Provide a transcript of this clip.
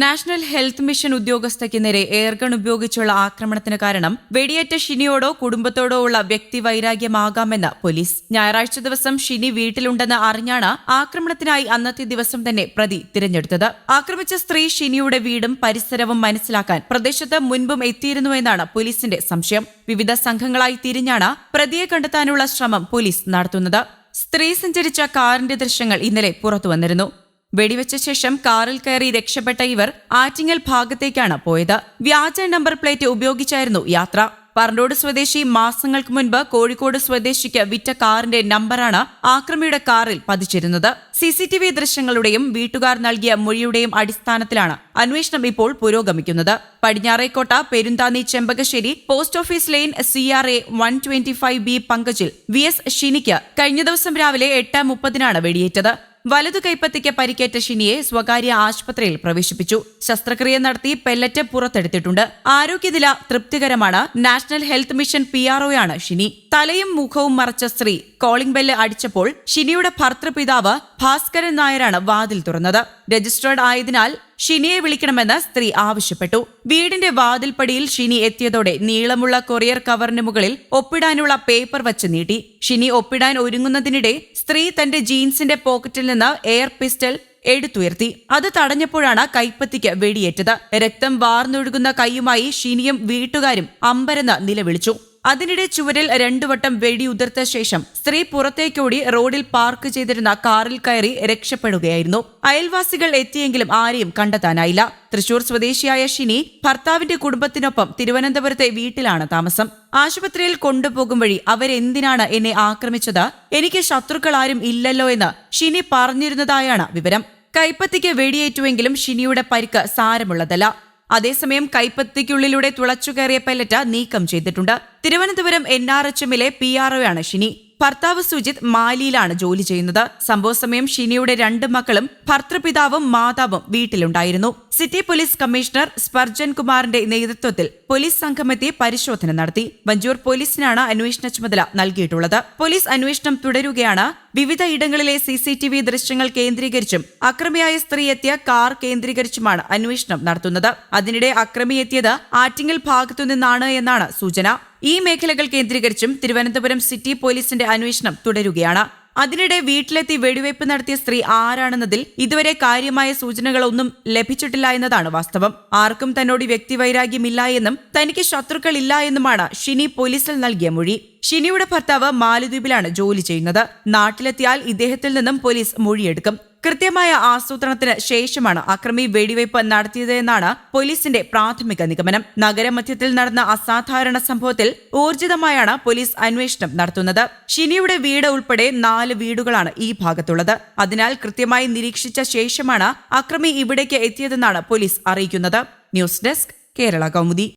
National health mission ഉദ്യോഗസ്ഥയ്ക്ക് നേരെ air gun ഉപയോഗിച്ചുള്ള ആക്രമണത്തിന് കാരണം വെടിയേറ്റ ഷിനിയോടോ കുടുംബത്തോടോ ഉള്ള വ്യക്തി വൈരാഗ്യമാകാമെന്ന് പോലീസ്. ഞായറാഴ്ച ദിവസം ഷിനി വീട്ടിലുണ്ടെന്ന് അറിഞ്ഞാണ് ആക്രമണത്തിനായി അന്നത്തെ ദിവസം തന്നെ പ്രതി തിരഞ്ഞെടുത്തത്. ആക്രമിച്ച സ്ത്രീ ഷിനിയുടെ വീടും പരിസരവും മനസ്സിലാക്കാൻ പ്രദേശത്ത് മുൻപും എത്തിയിരുന്നുവെന്നാണ് പോലീസിന്റെ സംശയം. വിവിധ സംഘങ്ങളായി തിരിഞ്ഞാണ് പ്രതിയെ കണ്ടെത്താനുള്ള ശ്രമം പോലീസ് നടത്തുന്നത്. സ്ത്രീ സഞ്ചരിച്ച കാറിന്റെ ദൃശ്യങ്ങൾ ഇന്നലെ പുറത്തുവന്നിരുന്നു. വെടിവെച്ച ശേഷം കാറിൽ കയറി രക്ഷപ്പെട്ട ഇവർ ആറ്റിങ്ങൽ ഭാഗത്തേക്കാണ് പോയത്. വ്യാജ നമ്പർ പ്ലേറ്റ് ഉപയോഗിച്ചായിരുന്നു യാത്ര. പറണ്ടോട് സ്വദേശി മാസങ്ങൾക്ക് മുൻപ് കോഴിക്കോട് സ്വദേശിക്ക് വിറ്റ കാറിന്റെ നമ്പറാണ് ആക്രമിയുടെ കാറിൽ പതിച്ചിരുന്നത്. സിസിടിവി ദൃശ്യങ്ങളുടെയും വീട്ടുകാർ നൽകിയ മൊഴിയുടെയും അടിസ്ഥാനത്തിലാണ് അന്വേഷണം ഇപ്പോൾ പുരോഗമിക്കുന്നത്. Padinjarekotta Perunthanni Chempakassery post office line C R A one twenty five B പങ്കജിൽ V S ഷിനിക്ക് കഴിഞ്ഞ ദിവസം രാവിലെ എട്ട് മുപ്പതിനാണ് വെടിയേറ്റത്. വലതു കൈപ്പത്തിക്ക് പരിക്കേറ്റ ഷിനിയെ സ്വകാര്യ ആശുപത്രിയിൽ പ്രവേശിപ്പിച്ചു. ശസ്ത്രക്രിയ നടത്തി പെല്ലറ്റ് പുറത്തെടുത്തിട്ടുണ്ട്. ആരോഗ്യനില തൃപ്തികരമാണ്. നാഷണൽ ഹെൽത്ത് മിഷൻ പി ആണ് ഷിനി. തലയും മുഖവും മറച്ച സ്ത്രീ കോളിംഗ് ബെല്ല് അടിച്ചപ്പോൾ ഷിനിയുടെ ഭർത്തൃപിതാവ് ഭാസ്കരൻ നായരാണ് വാതിൽ തുറന്നത്. രജിസ്റ്റേർഡ് ആയതിനാൽ ഷിനിയെ വിളിക്കണമെന്ന് സ്ത്രീ ആവശ്യപ്പെട്ടു. വീടിന്റെ വാതിൽപ്പടിയിൽ ഷിനി എത്തിയതോടെ നീളമുള്ള കൊറിയർ കവറിന് മുകളിൽ ഒപ്പിടാനുള്ള പേപ്പർ വച്ച് നീട്ടി. ഷിനി ഒപ്പിടാൻ ഒരുങ്ങുന്നതിനിടെ സ്ത്രീ തന്റെ ജീൻസിന്റെ പോക്കറ്റിൽ നിന്ന് എയർ പിസ്റ്റൽ എടുത്തുയർത്തി. അത് തടഞ്ഞപ്പോഴാണ് കൈപ്പത്തിക്ക് വെടിയേറ്റത്. രക്തം വാർന്നൊഴുകുന്ന കൈയുമായി ഷിനിയും വീട്ടുകാരും അമ്പരന്ന് നിലവിളിച്ചു. അതിനിടെ ചുവരിൽ രണ്ടുവട്ടം വെടി വെടിയുതിർത്ത ശേഷം സ്ത്രീ പുറത്തേക്കോടി റോഡിൽ പാർക്ക് ചെയ്തിരുന്ന കാറിൽ കയറി രക്ഷപ്പെടുകയായിരുന്നു. അയൽവാസികൾ എത്തിയെങ്കിലും ആരെയും കണ്ടെത്താനായില്ല. തൃശൂർ സ്വദേശിയായ ഷിനി ഭർത്താവിന്റെ കുടുംബത്തിനൊപ്പം തിരുവനന്തപുരത്തെ വീട്ടിലാണ് താമസം. ആശുപത്രിയിൽ കൊണ്ടുപോകും വഴി അവരെന്തിനാണ് എന്നെ ആക്രമിച്ചത്? എനിക്ക് ശത്രുക്കൾ ആരും ഇല്ലല്ലോ എന്ന് ഷിനി പറഞ്ഞിരുന്നതായാണ് വിവരം. കൈപ്പത്തിക്ക് വെടിയേറ്റുവെങ്കിലും ഷിനിയുടെ പരിക്ക് സാരമുള്ളതല്ല. അതേസമയം കൈപ്പത്തിക്കുള്ളിലൂടെ തുളച്ചുകയറിയ പെല്ലറ്റ് നീക്കം ചെയ്തിട്ടുണ്ട്. തിരുവനന്തപുരം എൻ ആർ എച്ച് എമ്മിലെ പി ആർ ഒ ആണ് ഷിനി. ഭർത്താവ് സുജിത് മാലിയിലാണ് ജോലി ചെയ്യുന്നത്. സംഭവ സമയം ഷിനിയുടെ രണ്ട് മക്കളും ഭർത്തൃപിതാവും മാതാവും വീട്ടിലുണ്ടായിരുന്നു. സിറ്റി പോലീസ് കമ്മീഷണർ സ്പർജൻ കുമാറിന്റെ നേതൃത്വത്തിൽ പോലീസ് സംഘമെത്തി പരിശോധന നടത്തി. വഞ്ചൂർ പോലീസിനാണ് അന്വേഷണ ചുമതല നൽകിയിട്ടുള്ളത്. പോലീസ് അന്വേഷണം തുടരുകയാണ്. വിവിധ ഇടങ്ങളിലെ സി സി ടി വി ദൃശ്യങ്ങൾ കേന്ദ്രീകരിച്ചും അക്രമിയായ സ്ത്രീ എത്തിയ കാർ കേന്ദ്രീകരിച്ചുമാണ് അന്വേഷണം നടത്തുന്നത്. അതിനിടെ അക്രമി എത്തിയത് ആറ്റിങ്ങൽ ഭാഗത്തുനിന്നാണ് എന്നാണ് സൂചന. ഈ മേഖലകൾ കേന്ദ്രീകരിച്ചും തിരുവനന്തപുരം സിറ്റി പോലീസിന്റെ അന്വേഷണം തുടരുകയാണ്. അതിനിടെ വീട്ടിലെത്തി വെടിവയ്പ് നടത്തിയ സ്ത്രീ ആരാണെന്നതിൽ ഇതുവരെ കാര്യമായ സൂചനകളൊന്നും ലഭിച്ചിട്ടില്ല എന്നതാണ് വാസ്തവം. ആർക്കും തന്നോട് വ്യക്തിവൈരാഗ്യമില്ല എന്നും തനിക്ക് ശത്രുക്കളില്ല എന്നുമാണ് ഷിനി പോലീസിൽ നൽകിയ മൊഴി. ഷിനിയുടെ ഭർത്താവ് മാലദ്വീപിലാണ് ജോലി ചെയ്യുന്നത്. നാട്ടിലെത്തിയാൽ ഇദ്ദേഹത്തിൽ നിന്നും പോലീസ് മൊഴിയെടുക്കും. കൃത്യമായ ആസൂത്രണത്തിന് ശേഷമാണ് അക്രമി വെടിവയ്പ് നടത്തിയതെന്നാണ് പോലീസിന്റെ പ്രാഥമിക നിഗമനം. നഗരമധ്യത്തിൽ നടന്ന അസാധാരണ സംഭവത്തിൽ ഊർജിതമായാണ് പോലീസ് അന്വേഷണം നടത്തുന്നത്. ഷിനിയുടെ വീട് ഉൾപ്പെടെ നാല് വീടുകളാണ് ഈ ഭാഗത്തുള്ളത്. അതിനാൽ കൃത്യമായി നിരീക്ഷിച്ച ശേഷമാണ് അക്രമി ഇവിടേക്ക് എത്തിയതെന്നാണ് പോലീസ് അറിയിക്കുന്നത്. News desk Kerala Kaumudi.